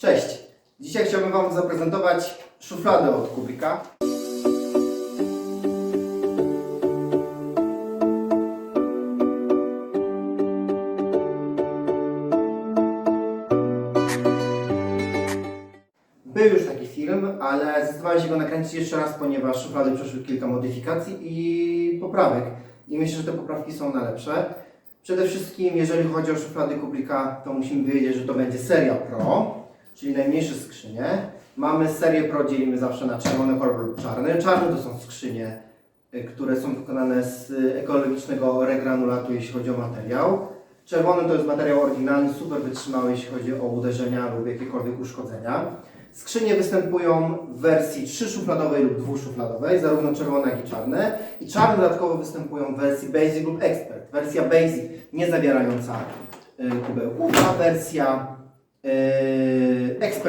Cześć! Dzisiaj chciałbym Wam zaprezentować szufladę od Kubika. Był już taki film, ale zdecydowałem się go nakręcić jeszcze raz, ponieważ szuflady przeszły kilka modyfikacji i poprawek. I myślę, że te poprawki są na lepsze. Przede wszystkim, jeżeli chodzi o szuflady Kublika, to musimy wiedzieć, że to będzie seria Pro, czyli najmniejsze skrzynie. Mamy serię Pro, dzielimy zawsze na czerwony kolor lub czarny. Czarne to są skrzynie, y, które są wykonane z y, ekologicznego regranulatu, jeśli chodzi o materiał. Czerwony to jest materiał oryginalny, super wytrzymały, jeśli chodzi o uderzenia lub jakiekolwiek uszkodzenia. Skrzynie występują w wersji trzyszufladowej lub dwuszufladowej, zarówno czerwone, jak i czarne. I czarne dodatkowo występują w wersji Basic lub Expert. Wersja Basic nie zawierająca y, kubełków, a wersja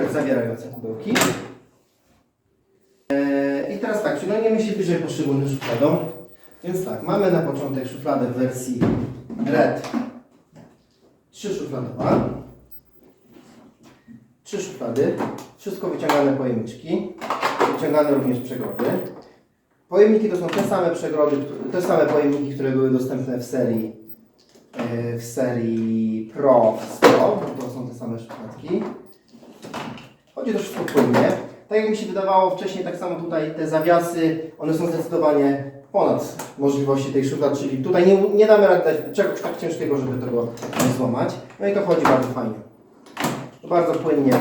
Expert zawierająca kubełki. Y, I teraz tak, przyglądniemy się bliżej poszczególnym szufladom. Więc tak, mamy na początek szufladę w wersji Red trzyszufladowa. Trzy szuflady, wszystko wyciągane pojemniczki, wyciągane również przegrody. Pojemniki to są te same przegrody, te same pojemniki, które były dostępne w serii e, w serii Pro 100, to są te same szufladki. To wszystko płynnie. Tak jak mi się wydawało wcześniej, tak samo tutaj te zawiasy, one są zdecydowanie ponad możliwości tej szuflady, czyli tutaj nie, nie damy rady dać czegoś tak ciężkiego, żeby tego nie złamać. No i to chodzi bardzo fajnie. Bardzo płynnie.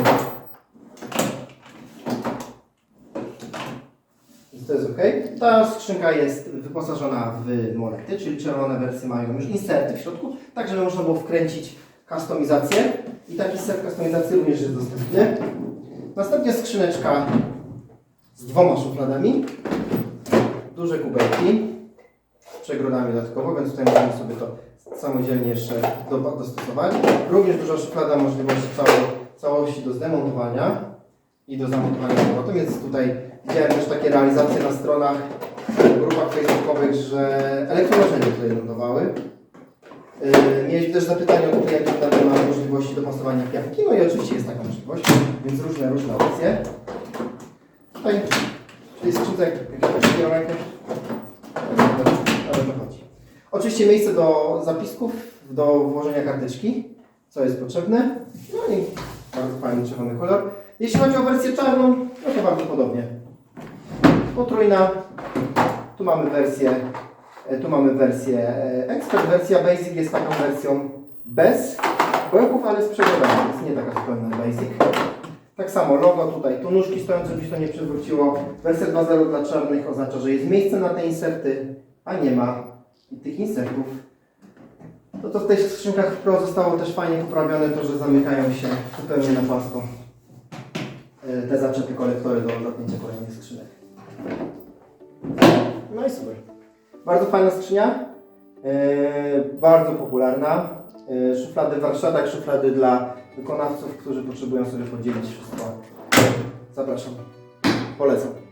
To jest ok. Ta skrzynka jest wyposażona w monety, czyli czerwone wersje mają już inserty w środku, tak żeby można było wkręcić kustomizację. I taki set kustomizacji również jest dostępny. Następnie skrzyneczka z dwoma szufladami. Duże kubełki z przegrodami dodatkowo, więc tutaj możemy sobie to samodzielnie jeszcze do, dostosować. Również duża szuflada możliwości całości do zdemontowania i do zamontowania z powrotem, więc tutaj widziałem też takie realizacje na stronach, grupach facebookowych, że elektronarzędzia tutaj lądowały. Yy, Mieliśmy też zapytanie od klientów na temat możliwości dopasowania pianki, no i oczywiście jest taka możliwość, więc różne, różne opcje. Tutaj w tej skrzynce, jak rękę, ale to chodzi. Oczywiście miejsce do zapisków, do włożenia karteczki, co jest potrzebne. No i bardzo fajny czerwony kolor. Jeśli chodzi o wersję czarną, no to bardzo podobnie. Potrójna. Tu mamy wersję, tu mamy wersję e, Expert. Wersja Basic jest taką wersją bez bełków, ale z przegodami, więc nie taka zupełna Basic. Tak samo logo tutaj, tu nóżki stoją, żeby się to nie przewróciło. Wersja 2.0 dla czarnych oznacza, że jest miejsce na te inserty, a nie ma tych insertów. To, to w tych skrzynkach Pro zostało też fajnie poprawione to, że zamykają się zupełnie na płasko e, te zaczepy kolektory do zapięcia kolejnych skrzynek. No i super. Bardzo fajna skrzynia, e, bardzo popularna. E, szuflady w warsztatach, szuflady dla wykonawców, którzy potrzebują sobie podzielić wszystko. Zapraszam. Polecam.